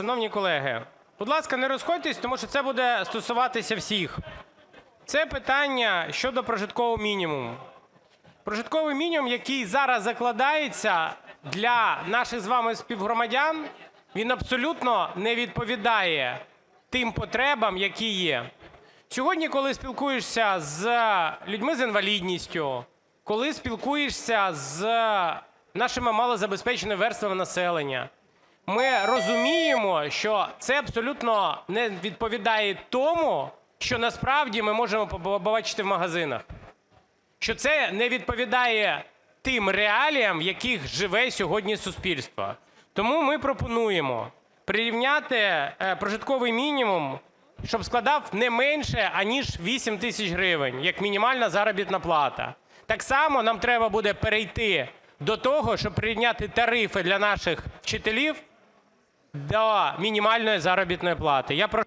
шановні колеги, будь ласка, не розходьтесь, тому що це буде стосуватися всіх. Це питання щодо прожиткового мінімуму. Прожитковий мінімум, який зараз закладається для наших з вами співгромадян, він абсолютно не відповідає тим потребам, які є. Сьогодні, коли спілкуєшся з людьми з інвалідністю, коли спілкуєшся з нашими малозабезпеченими верствами населення, ми розуміємо, що це абсолютно не відповідає тому, що насправді ми можемо побачити в магазинах, що це не відповідає тим реаліям, в яких живе сьогодні суспільство. Тому ми пропонуємо прирівняти е, прожитковий мінімум, щоб складав не менше аніж 8 тисяч гривень, як мінімальна заробітна плата. Так само нам треба буде перейти до того, щоб прирівняти тарифи для наших вчителів до мінімальної заробітної плати. Я прошу